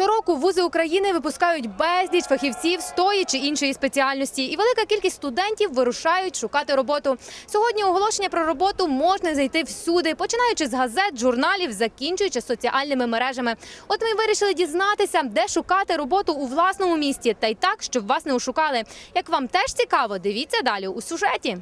Щороку вузи України випускають безліч фахівців з тої чи іншої спеціальності, і велика кількість студентів вирушають шукати роботу. Сьогодні оголошення про роботу можна знайти всюди, починаючи з газет, журналів, закінчуючи соціальними мережами. От ми вирішили дізнатися, де шукати роботу у власному місті, та й так, щоб вас не ошукали. Як вам теж цікаво, дивіться далі у сюжеті.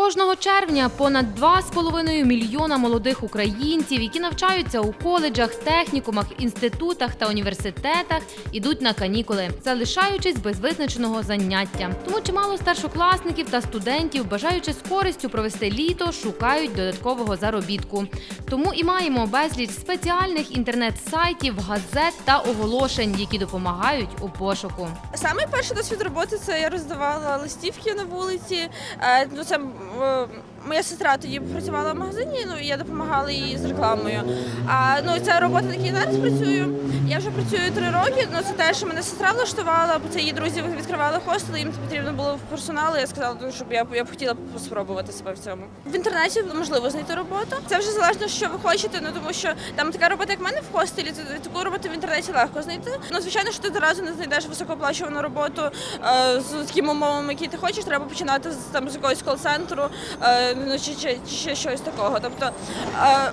Кожного червня понад 2,5 мільйона молодих українців, які навчаються у коледжах, технікумах, інститутах та університетах, ідуть на канікули, залишаючись без визначеного заняття. Тому чимало старшокласників та студентів, бажаючи з користю провести літо, шукають додаткового заробітку. Тому і маємо безліч спеціальних інтернет-сайтів, газет та оголошень, які допомагають у пошуку. Саме перший досвід роботи це я роздавала листівки на вулиці. Е, Ну, це Well, моя сестра тоді працювала в магазині, ну і я допомагала їй з рекламою. А ну це робота, на якій зараз працюю. Я вже працюю три роки. Ну це те, що мене сестра влаштувала, бо це її друзі відкривали хостел, їм потрібно було в персоналу. Я сказала, ну, щоб я, я б хотіла спробувати себе в цьому. В інтернеті можливо знайти роботу. Це вже залежно, що ви хочете. Ну тому що там така робота, як в мене в хостелі, то таку роботу в інтернеті легко знайти. Ну звичайно, що ти одразу не знайдеш високооплачувану роботу е, з такими умовами, які ти хочеш. Треба починати з там з якогось кол-центру, е, ну чи, чи, чи щось такого. Тобто, е,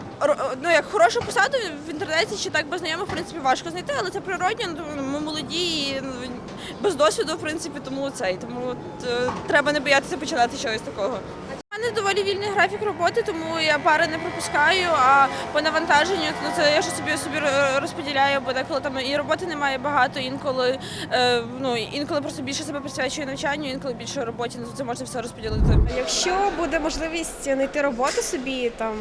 ну як хорошу посаду в інтернеті чи так без знайомих, в принципі, важко знайти, але це природньо. Ну, ми молоді і ну, без досвіду, в принципі, тому цей. Тому от, е, треба не боятися починати чогось такого. У мене доволі вільний графік роботи, тому я пари не пропускаю. А по навантаженню ну, це я ж собі собі ро- розподіляю, бо деколи там і роботи немає багато, інколи е, ну інколи просто більше себе присвячую навчанню, інколи більше роботі. Ну це можна все розподілити. Якщо буде можливість знайти роботу собі там.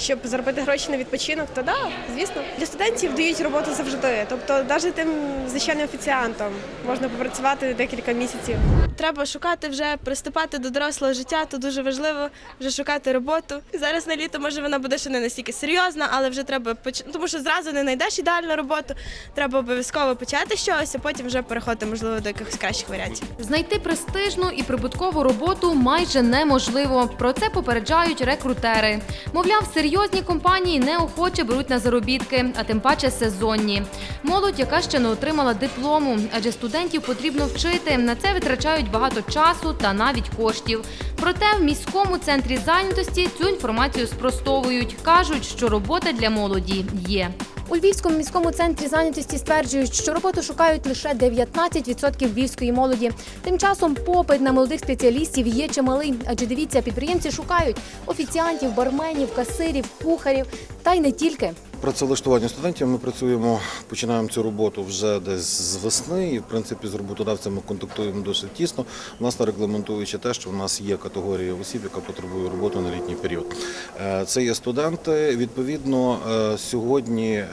Щоб заробити гроші на відпочинок, то да, звісно, для студентів дають роботу завжди. Тобто, навіть тим звичайним офіціантом можна попрацювати декілька місяців. Треба шукати вже приступати до дорослого життя, то дуже важливо вже шукати роботу. Зараз на літо може вона буде ще не настільки серйозна, але вже треба поч... тому що зразу не знайдеш ідеальну роботу. Треба обов'язково почати чогось, а потім вже переходити можливо до якихось кращих варіантів. Знайти престижну і прибуткову роботу майже неможливо. Про це попереджають рекрутери. Мовляв, серйозні компанії неохоче беруть на заробітки, а тим паче сезонні. Молодь, яка ще не отримала диплому, адже студентів потрібно вчити. На це витрачають багато часу та навіть коштів. Проте в міському центрі зайнятості цю інформацію спростовують. кажуть, що робота для молоді є. У Львівському міському центрі зайнятості стверджують, що роботу шукають лише 19% львівської молоді. Тим часом попит на молодих спеціалістів є чималий, адже дивіться, підприємці шукають офіціантів, барменів, касирів, кухарів та й не тільки. Працевлаштування студентів ми працюємо, починаємо цю роботу вже десь з весни, і в принципі з роботодавцями контактуємо досить тісно, власне регламентуючи те, що в нас є категорія осіб, яка потребує роботи на літній період. Е, Це є студенти. Відповідно, е, сьогодні е,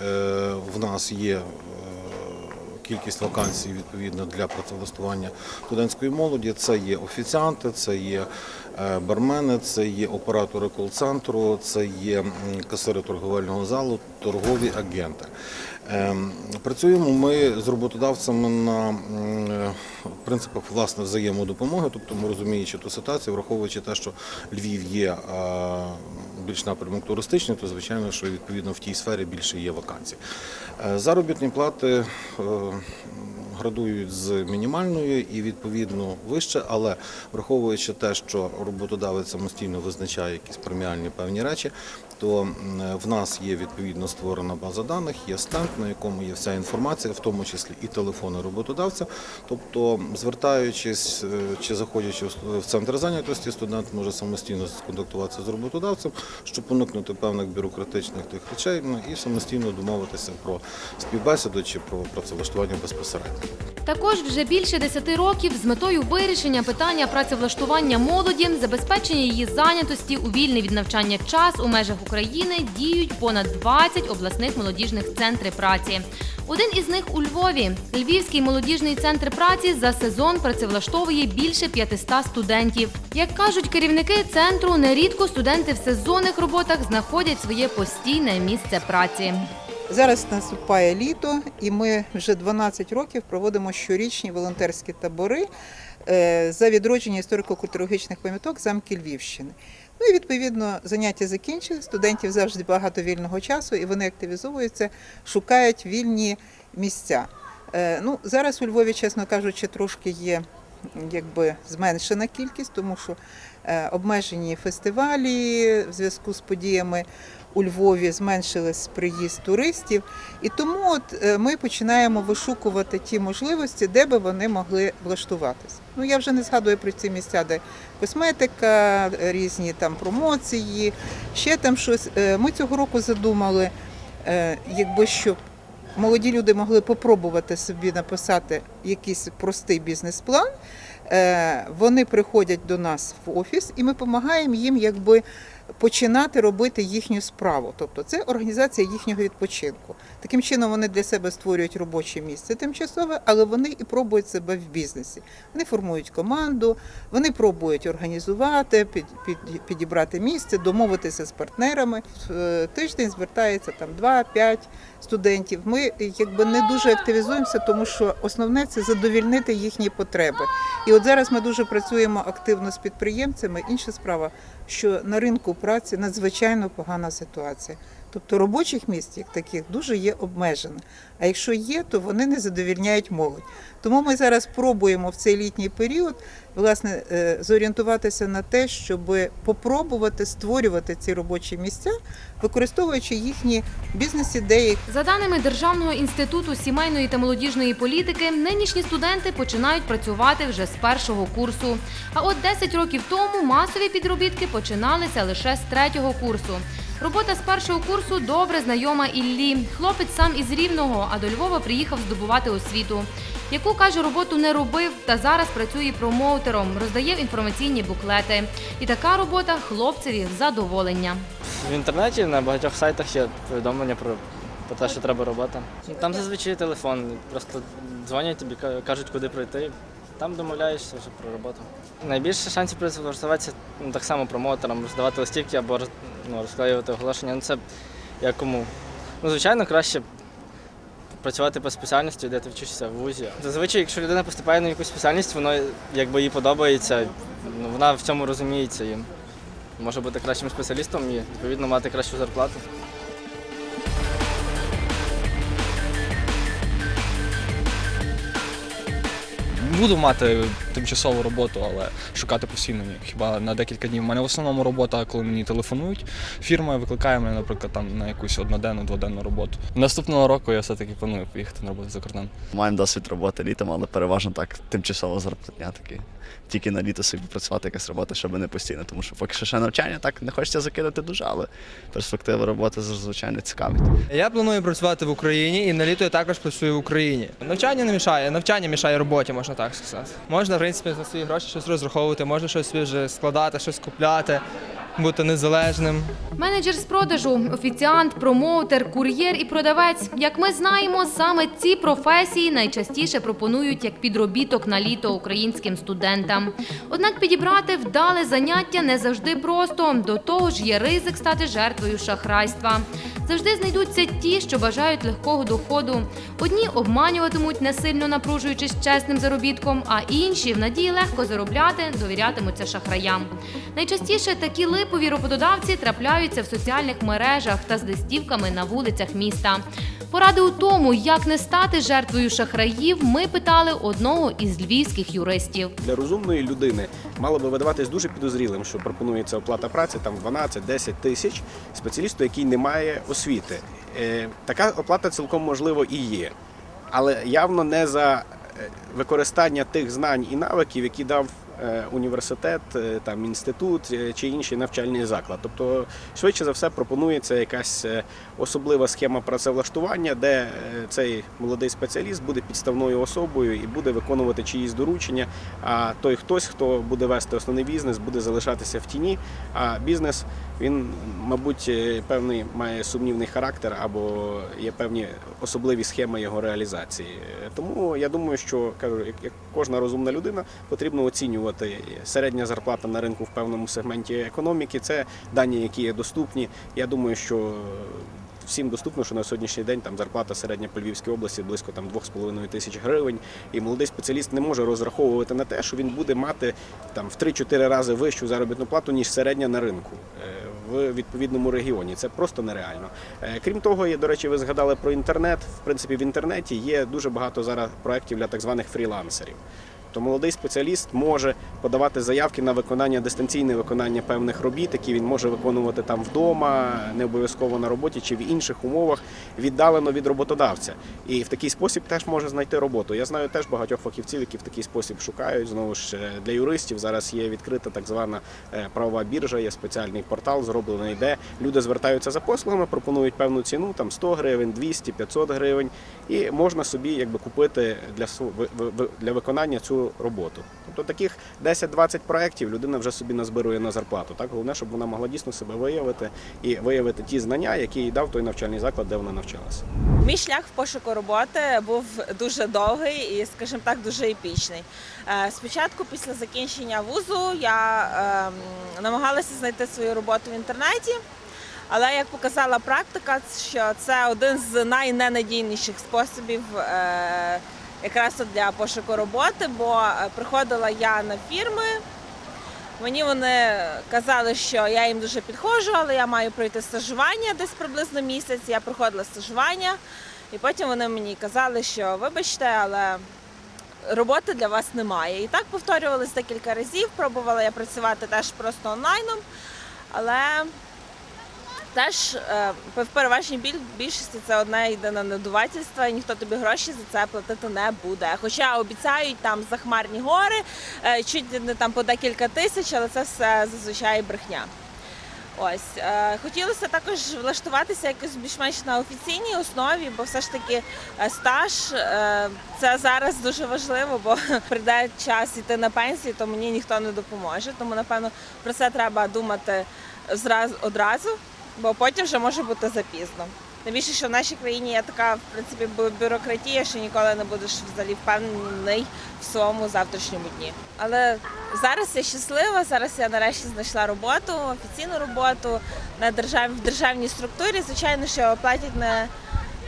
в нас є. Кількість вакансій відповідно для працевлаштування студентської молоді. Це є офіціанти, це є е, бармени, це є оператори кол-центру, це є касири торговельного залу, торгові агенти. Ем, Працюємо ми з роботодавцями на е, принципах власне взаємодопомоги, тобто ми розуміючи ту ситуацію, враховуючи те, що Львів є е, більш напрямок туристичний, то звичайно, що відповідно в тій сфері більше є вакансій. Е, Заробітні плати е, градують з мінімальної і відповідно вище, але враховуючи те, що роботодавець самостійно визначає якісь преміальні певні речі, то в нас є відповідно створена база даних, є стенд, на якому є вся інформація, в тому числі і телефони роботодавця. Тобто, звертаючись е, чи заходячи в центр зайнятості, студент може самостійно сконтактуватися з роботодавцем, щоб уникнути певних бюрократичних тих речей ну, і самостійно домовитися про співбесіду чи про працевлаштування безпосередньо. Також вже більше 10 років з метою вирішення питання працевлаштування молоді, забезпечення її зайнятості у вільний від навчання час у межах України діють понад 20 обласних молодіжних центрів праці. Один із них у Львові. Львівський молодіжний центр праці за сезон працевлаштовує більше 500 студентів. Як кажуть керівники центру, нерідко студенти в сезонних роботах знаходять своє постійне місце праці. Зараз наступає літо, і ми вже 12 років проводимо щорічні волонтерські табори е, за відродження історико-культурологічних пам'яток замки Львівщини. Ну і відповідно заняття закінчили. Студентів завжди багато вільного часу, і вони активізовуються, шукають вільні місця. Е, Ну, зараз у Львові, чесно кажучи, трошки є якби зменшена кількість, тому що е, обмежені фестивалі в зв'язку з подіями у Львові зменшились приїзд туристів. І тому от е, ми починаємо вишукувати ті можливості, де би вони могли влаштуватися. Ну я вже не згадую про ці місця, де косметика, різні там промоції, ще там щось. Е, Ми цього року задумали, е, якби щоб молоді люди могли попробувати собі написати якийсь простий бізнес-план. Вони приходять до нас в офіс, і ми допомагаємо їм якби починати робити їхню справу. Тобто це організація їхнього відпочинку. Таким чином вони для себе створюють робоче місце тимчасове, але вони і пробують себе в бізнесі. Вони формують команду, вони пробують організувати, під, під, підібрати місце, домовитися з партнерами. В е, тиждень звертається там 2-5 студентів. Ми якби не дуже активізуємося, тому що основне це задовільнити їхні потреби. І от зараз ми дуже працюємо активно з підприємцями. Інша справа, що на ринку праці надзвичайно погана ситуація. Тобто робочих місць як таких дуже є обмежено. А якщо є, то вони не задовільняють молодь. Тому ми зараз пробуємо в цей літній період власне е, зорієнтуватися на те, щоб попробувати створювати ці робочі місця, використовуючи їхні бізнес-ідеї, За даними Державного інституту сімейної та молодіжної політики, нинішні студенти починають працювати вже з першого курсу. А от 10 років тому масові підробітки починалися лише з третього курсу. Робота з першого курсу добре знайома Іллі. Хлопець сам із Рівного, а до Львова приїхав здобувати освіту. Яку каже, роботу не робив та зараз працює промоутером, роздає інформаційні буклети. І така робота хлопцеві задоволення. В інтернеті на багатьох сайтах є повідомлення про, про те, що треба робота. Там зазвичай телефон, просто дзвонять тобі, кажуть, куди пройти. Там домовляєшся вже про роботу. Найбільше шансів працевлаштуватися ну, так само промоутером, роздавати листівки або ну, розклеювати оголошення. Ну, це як кому. Ну, звичайно, краще працювати по спеціальності, де ти вчишся в вузі. Зазвичай, якщо людина поступає на якусь спеціальність, воно якби їй подобається, ну, вона в цьому розуміється і може бути кращим спеціалістом і відповідно мати кращу зарплату. Буду мати тимчасову роботу, але шукати постійно ні. Хіба на декілька днів. У мене в основному робота, коли мені телефонують. Фірма викликає мене, наприклад, там на якусь одноденну, дводенну роботу. Наступного року я все-таки планую поїхати на роботу за кордон. Маємо досвід роботи літом, але переважно так тимчасово зарплатня таки. Тільки на літо собі працювати якась робота, щоб не постійно, тому що поки що ще навчання так не хочеться закидати дуже, але перспектива роботи звичайно цікавить. Я планую працювати в Україні і на літо я також працюю в Україні. Навчання не мішає, навчання мішає роботі, можна так сказати. Можна, в принципі, за свої гроші щось розраховувати, можна щось собі вже складати, щось купляти, бути незалежним. Менеджер з продажу, офіціант, промоутер, кур'єр і продавець. Як ми знаємо, саме ці професії найчастіше пропонують як підробіток на літо українським студентам. Однак підібрати вдале заняття не завжди просто. До того ж, є ризик стати жертвою шахрайства. Завжди знайдуться ті, що бажають легкого доходу. Одні обманюватимуть, не сильно напружуючись чесним заробітком, а інші в надії легко заробляти довірятимуться шахраям. Найчастіше такі липові роботодавці трапляються в соціальних мережах та з листівками на вулицях міста. Поради у тому, як не стати жертвою шахраїв, ми питали одного із львівських юристів. для розумної людини мало би видаватись дуже підозрілим, що пропонується оплата праці там 12-10 тисяч спеціалісту, який не має освіти. Е, Така оплата цілком можливо і є, але явно не за е, використання тих знань і навиків, які дав університет, е, там інститут е, чи інший навчальний заклад. Тобто, швидше за все, пропонується якась е, особлива схема працевлаштування, де е, цей молодий спеціаліст буде підставною особою і буде виконувати чиїсь доручення. А той хтось, хто буде вести основний бізнес, буде залишатися в тіні. А бізнес він, мабуть, е, певний має сумнівний характер або є певні особливі схеми його реалізації. Тому я думаю, що кажу, як кожна розумна людина, потрібно оцінювати середня зарплата на ринку в певному сегменті економіки. Це дані, які є доступні. Я думаю, що всім доступно, що на сьогоднішній день там зарплата середня по Львівській області близько там 2,5 тисяч гривень. І молодий спеціаліст не може розраховувати на те, що він буде мати там в 3-4 рази вищу заробітну плату, ніж середня на ринку. В відповідному регіоні це просто нереально. Е, Крім того, я до речі, ви згадали про інтернет. В принципі, в інтернеті є дуже багато зараз проєктів для так званих фрілансерів. То молодий спеціаліст може подавати заявки на виконання дистанційне виконання певних робіт, які він може виконувати там вдома, не обов'язково на роботі чи в інших умовах, віддалено від роботодавця. І в такий спосіб теж може знайти роботу. Я знаю теж багатьох фахівців, які в такий спосіб шукають. Знову ж е, для юристів зараз є відкрита так звана е, правова біржа, є спеціальний портал, зроблений, де люди звертаються за послугами, пропонують певну ціну, там 100 гривень, 200, 500 гривень, і можна собі якби купити для для виконання цю роботу. Тобто таких 10-20 проєктів людина вже собі назбирує на зарплату. Так головне, щоб вона могла дійсно себе виявити і виявити ті знання, які їй дав той навчальний заклад, де вона навчалася. Мій шлях в пошуку роботи був дуже довгий і, скажімо так, дуже епічний. Е, Спочатку, після закінчення вузу, я ем, намагалася знайти свою роботу в інтернеті. Але як показала практика, що це один з найненадійніших способів е, якраз для пошуку роботи, бо е, приходила я на фірми, Мені вони казали, що я їм дуже підходжу, але я маю пройти стажування десь приблизно місяць. Я проходила стажування, і потім вони мені казали, що вибачте, але роботи для вас немає. І так повторювалось декілька разів. Пробувала я працювати теж просто онлайном, але теж е, в переважній більшості це одне єдине надувательство, і ніхто тобі гроші за це платити не буде. Хоча обіцяють там захмарні гори, е, чуть не там по декілька тисяч, але це все зазвичай брехня. Ось е, хотілося також влаштуватися якось більш-менш на офіційній основі, бо все ж таки стаж це зараз дуже важливо, бо прийде час іти на пенсію, то мені ніхто не допоможе. Тому напевно про це треба думати зразу одразу, бо потім вже може бути запізно. Тим більше, що в нашій країні є така в принципі бюрократія, що ніколи не будеш взагалі впевнений в своєму завтрашньому дні. Але зараз я щаслива. Зараз я нарешті знайшла роботу, офіційну роботу на держав... в державній структурі. Звичайно, що платять не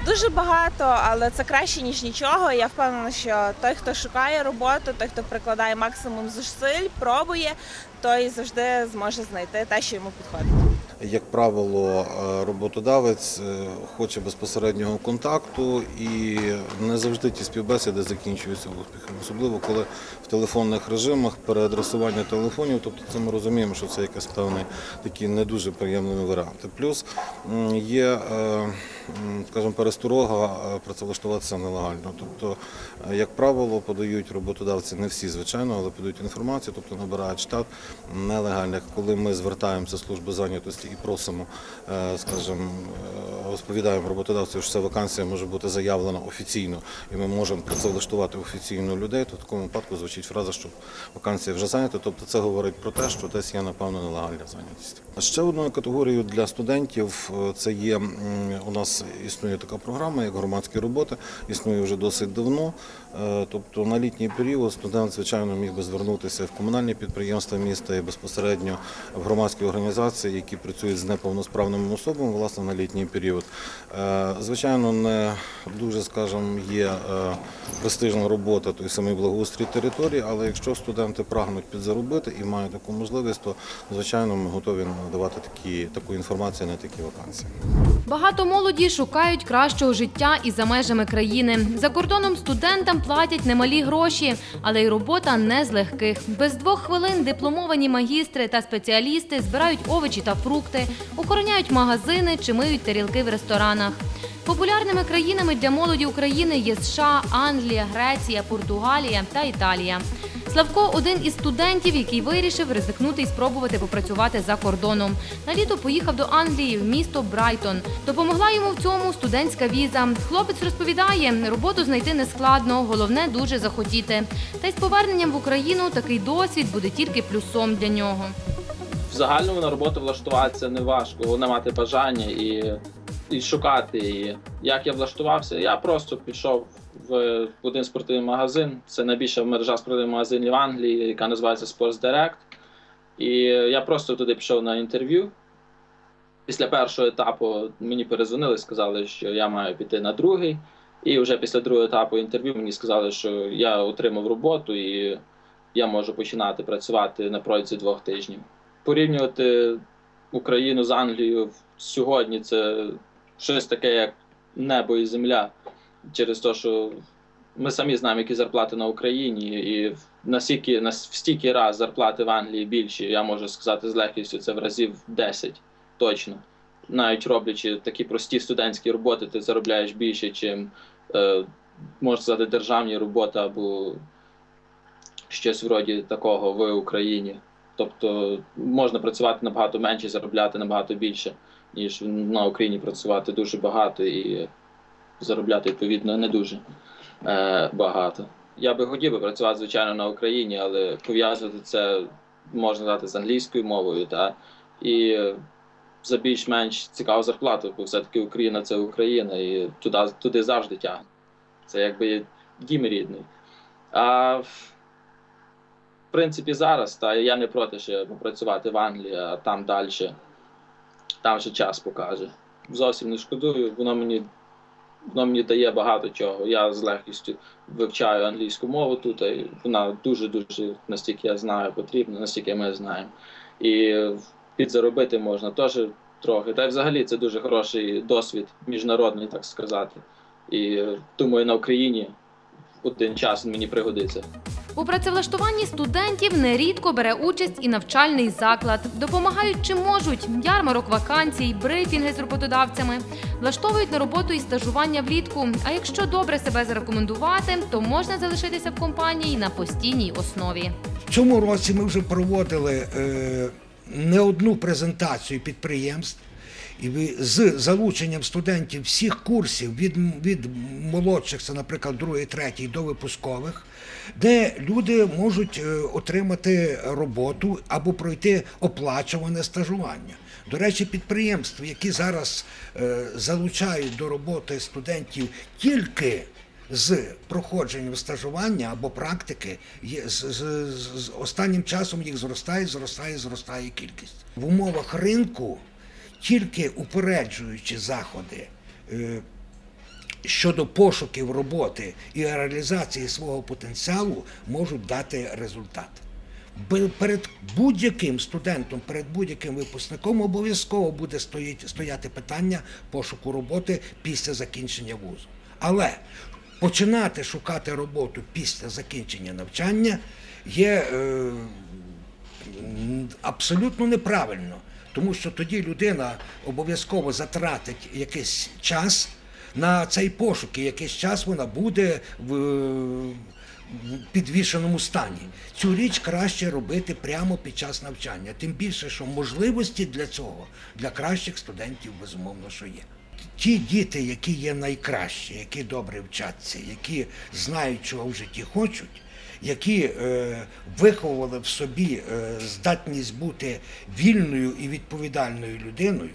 дуже багато, але це краще ніж нічого. Я впевнена, що той, хто шукає роботу, той, хто прикладає максимум зусиль, пробує, той завжди зможе знайти те, що йому підходить. Як правило, е, роботодавець е, хоче безпосереднього контакту і не завжди ті співбесіди закінчуються успіхом, особливо коли в телефонних режимах переадресування телефонів, тобто це ми розуміємо, що це якась певний такі не дуже приємні варіанти. Плюс є, е, скажімо, пересторога працевлаштуватися нелегально. Тобто, як правило, подають роботодавці не всі, звичайно, але подають інформацію, тобто набирають штат нелегальних. Коли ми звертаємося служби зайнятості і просимо, е, скажімо, е, розповідаємо роботодавцю, що ця вакансія може бути заявлена офіційно, і ми можемо працевлаштувати офіційно людей, то в такому випадку звучить фраза, що вакансія вже зайнята. Тобто це говорить про те, що десь є напевно нелегальна зайнятість. Ще одною категорією для студентів е, це є у нас існує така програма, як громадські роботи, існує вже досить давно. Е, Тобто на літній період студент, звичайно, міг би звернутися в комунальні підприємства міста і безпосередньо в громадські організації, які працюють з неповносправними особами, власне, на літній період. Е, Звичайно, не дуже, скажімо, є е, престижна робота, той самий благоустрій території, але якщо студенти прагнуть підзаробити і мають таку можливість, то звичайно ми готові надавати такі, таку інформацію на такі вакансії. Багато молоді шукають кращого життя і за межами країни. За кордоном студентам платять немалі гроші, але й робота не з легких. Без двох хвилин дипломовані магістри та спеціалісти збирають овочі та фрукти, охороняють магазини чи миють тарілки в ресторанах. Популярними країнами для молоді України є США, Англія, Греція, Португалія та Італія. Славко один із студентів, який вирішив ризикнути і спробувати попрацювати за кордоном. На літо поїхав до Англії в місто Брайтон. Допомогла йому в цьому студентська віза. Хлопець розповідає, роботу знайти не складно, головне дуже захотіти. Та й з поверненням в Україну такий досвід буде тільки плюсом для нього. в загальному на роботу влаштуватися не важко, головне мати бажання і, і шукати її. Як я влаштувався? Я просто пішов в, один спортивний магазин. Це найбільша мережа спортивних магазинів Англії, яка називається Sports Direct. І я просто туди пішов на інтерв'ю. Після першого етапу мені перезвонили, сказали, що я маю піти на другий. І вже після другого етапу інтерв'ю мені сказали, що я отримав роботу і я можу починати працювати на протязі двох тижнів. Порівнювати Україну з Англією сьогодні це щось таке, як небо і земля, через те, що ми самі знаємо, які зарплати на Україні, і наскільки на стільки раз зарплати в Англії більші, я можу сказати з легкістю, це в разів 10 точно. Навіть роблячи такі прості студентські роботи, ти заробляєш більше, чим е, можна сказати, державні роботи або щось вроді такого в Україні. Тобто можна працювати набагато менше, заробляти набагато більше, ніж на Україні працювати дуже багато і заробляти відповідно не дуже е, багато. Я би хотів би працювати, звичайно, на Україні, але пов'язувати це можна сказати з англійською мовою, та і за більш-менш цікаву зарплату, бо все-таки Україна це Україна, і туди, туди завжди тягне. Це якби дім рідний. А в принципі, зараз та я не проти ще попрацювати в Англії, а там далі. Там ще час покаже. Зовсім не шкодую, воно мені, воно мені дає багато чого. Я з легкістю вивчаю англійську мову тут, і вона дуже-дуже, настільки я знаю, потрібна, настільки ми знаємо. І підзаробити можна теж трохи. Та й взагалі це дуже хороший досвід, міжнародний, так сказати. І думаю, на Україні один час мені пригодиться. У працевлаштуванні студентів нерідко бере участь і навчальний заклад. Допомагають чи можуть ярмарок вакансій, брифінги з роботодавцями, влаштовують на роботу і стажування влітку. А якщо добре себе зарекомендувати, то можна залишитися в компанії на постійній основі. В цьому році ми вже проводили е, не одну презентацію підприємств. І з залученням студентів всіх курсів від, від молодших, це, наприклад, другий, третій до випускових, де люди можуть е, отримати роботу або пройти оплачуване стажування. До речі, підприємства, які зараз е, залучають до роботи студентів тільки з проходженням стажування або практики, з, з, з- з останнім часом їх зростає, зростає, зростає кількість. В умовах ринку тільки упереджуючи заходи е, щодо пошуків роботи і реалізації свого потенціалу можуть дати результат. Перед будь-яким студентом, перед будь-яким випускником обов'язково буде стояти питання пошуку роботи після закінчення вузу. Але починати шукати роботу після закінчення навчання є е, абсолютно неправильно, тому що тоді людина обов'язково затратить якийсь час на цей пошук, і якийсь час вона буде в, підвішеному стані. Цю річ краще робити прямо під час навчання, тим більше, що можливості для цього для кращих студентів безумовно що є. Ті діти, які є найкращі, які добре вчаться, які знають, чого в житті хочуть, які е, виховували в собі е, здатність бути вільною і відповідальною людиною,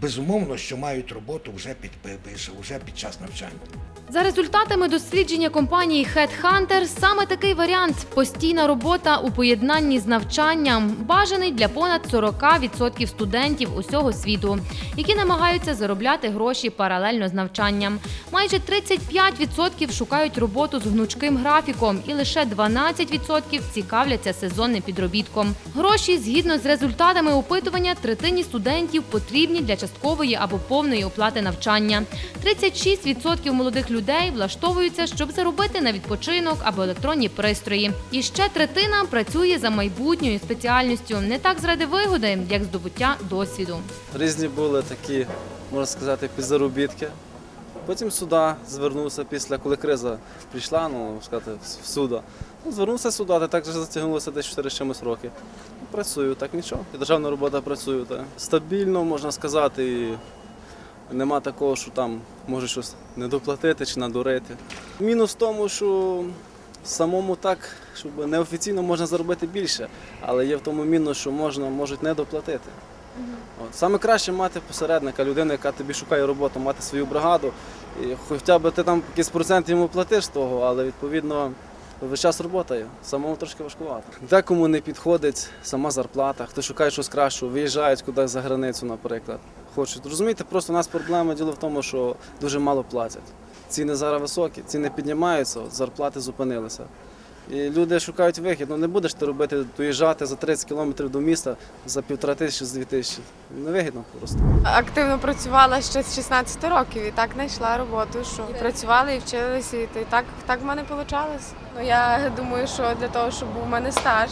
безумовно, що мають роботу вже під, вже під час навчання. За результатами дослідження компанії Headhunter, саме такий варіант постійна робота у поєднанні з навчанням бажаний для понад 40% студентів усього світу, які намагаються заробляти гроші паралельно з навчанням. Майже 35% шукають роботу з гнучким графіком, і лише 12% цікавляться сезонним підробітком. Гроші, згідно з результатами опитування, третині студентів потрібні для часткової або повної оплати навчання. 36% молодих людей влаштовуються, щоб заробити на відпочинок або електронні пристрої. І ще третина працює за майбутньою спеціальністю, не так заради вигоди, як здобуття досвіду. Різні були такі, можна сказати, підзаробітки. Потім сюди звернувся після, коли криза прийшла, ну сказати, в сюди. Ну, звернувся сюди, та так вже затягнулося десь 4 чимось роки. Працюю, так нічого. І державна робота працюю. Так. Стабільно, можна сказати, і нема такого, що там може щось недоплатити чи надурити. Мінус в тому, що самому так, щоб неофіційно можна заробити більше, але є в тому мінус, що можна, можуть не доплатити. От. Саме краще мати посередника, людину, яка тобі шукає роботу, мати свою бригаду. І хоча б ти там якийсь процент йому платиш того, але відповідно весь час роботою, самому трошки важкувато. Декому не підходить сама зарплата, хто шукає щось кращого, виїжджають кудись за границю, наприклад. Хочуть. Розумієте, просто у нас проблема діло в тому, що дуже мало платять. Ціни зараз високі, ціни піднімаються, зарплати зупинилися. І люди шукають вихід. Ну не будеш ти робити, доїжджати за 30 кілометрів до міста за півтора тисячі, з дві тисячі. Невигідно просто. Активно працювала ще з 16 років і так знайшла роботу, що і працювала, і вчилася, і так, так в мене вийшло. Ну я думаю, що для того, щоб був у мене стаж,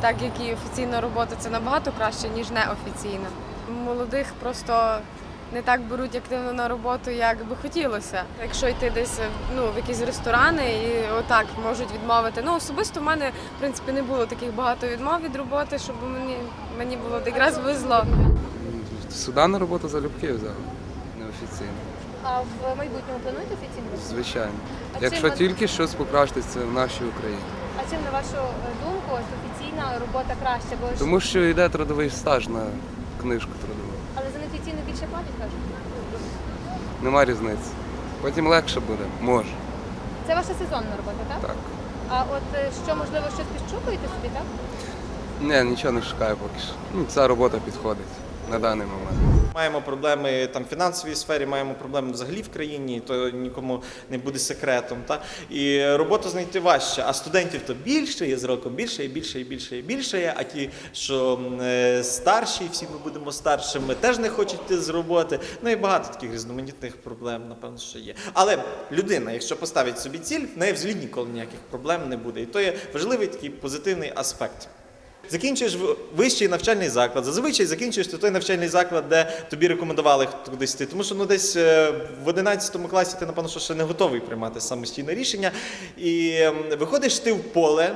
так як і офіційна робота, це набагато краще, ніж неофіційна. Молодих просто не так беруть активно на роботу, як би хотілося. Якщо йти десь ну, в якісь ресторани і отак можуть відмовити. Ну особисто в мене в принципі не було таких багато відмов від роботи, щоб мені, мені було якраз везло. Сюди на роботу залюбки взяв, неофіційно. А в майбутньому плануєте офіційно? Звичайно. А Якщо чим тільки щось покращиться в нашій Україні. А чим, на вашу е, думку, ось офіційна робота краща? Бо Тому що йде трудовий стаж на книжку трудову. Більше платять, кажуть? Нема різниці. Потім легше буде, може. Це ваша сезонна робота, так? Так. А от е, що, можливо, щось підшукуєте собі, так? Ні, нічого не шукаю поки що. Ну, ця робота підходить на даний момент. Маємо проблеми там в фінансовій сфері, маємо проблеми взагалі в країні, то нікому не буде секретом. Та? І роботу знайти важче, а студентів то більше, є з роком більше і більше і більше і більше. є, А ті, що е, старші, всі ми будемо старшими, теж не хочуть йти з роботи. Ну і багато таких різноманітних проблем, напевно, що є. Але людина, якщо поставить собі ціль, в неї взагалі ніколи ніяких проблем не буде. І то є важливий такий позитивний аспект. Закінчуєш вищий навчальний заклад. Зазвичай закінчуєш той навчальний заклад, де тобі рекомендували кудись йти. Тому що ну десь е, в 11 класі ти, напевно, що ще не готовий приймати самостійне рішення. І ем, виходиш ти в поле.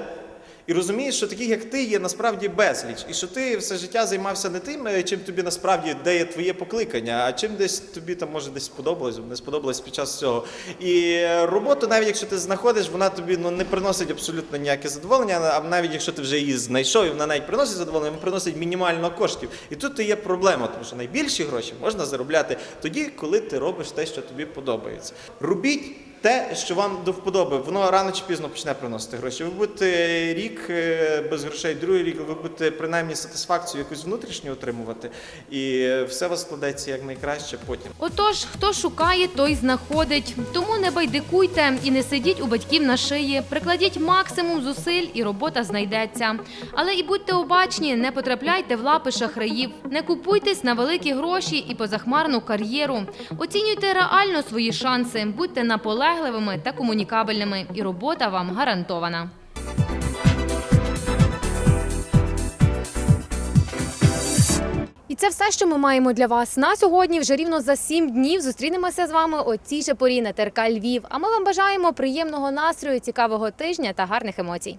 І розумієш, що таких, як ти, є насправді безліч, і що ти все життя займався не тим, е, чим тобі насправді де є твоє покликання, а чим десь тобі там може десь сподобалось, не сподобалось під час цього. І е, роботу, навіть якщо ти знаходиш, вона тобі ну не приносить абсолютно ніяке задоволення. А навіть якщо ти вже її знайшов, і вона навіть приносить задоволення, вона приносить мінімально коштів. І тут є проблема, тому що найбільші гроші можна заробляти тоді, коли ти робиш те, що тобі подобається. Робіть. Те, що вам до вподоби, воно рано чи пізно почне приносити гроші. Ви будете рік е, без грошей, другий рік, ви будете принаймні сатисфакцію якусь внутрішню отримувати, і все у вас складеться як найкраще потім. Отож, хто шукає, той знаходить. Тому не байдикуйте і не сидіть у батьків на шиї. Прикладіть максимум зусиль, і робота знайдеться. Але і будьте обачні, не потрапляйте в лапи шахраїв, не купуйтесь на великі гроші і позахмарну кар'єру. Оцінюйте реально свої шанси, будьте наполегливими та комунікабельними, і робота вам гарантована. І це все, що ми маємо для вас на сьогодні. Вже рівно за сім днів зустрінемося з вами о цій же порі на ТРК Львів. А ми вам бажаємо приємного настрою, цікавого тижня та гарних емоцій.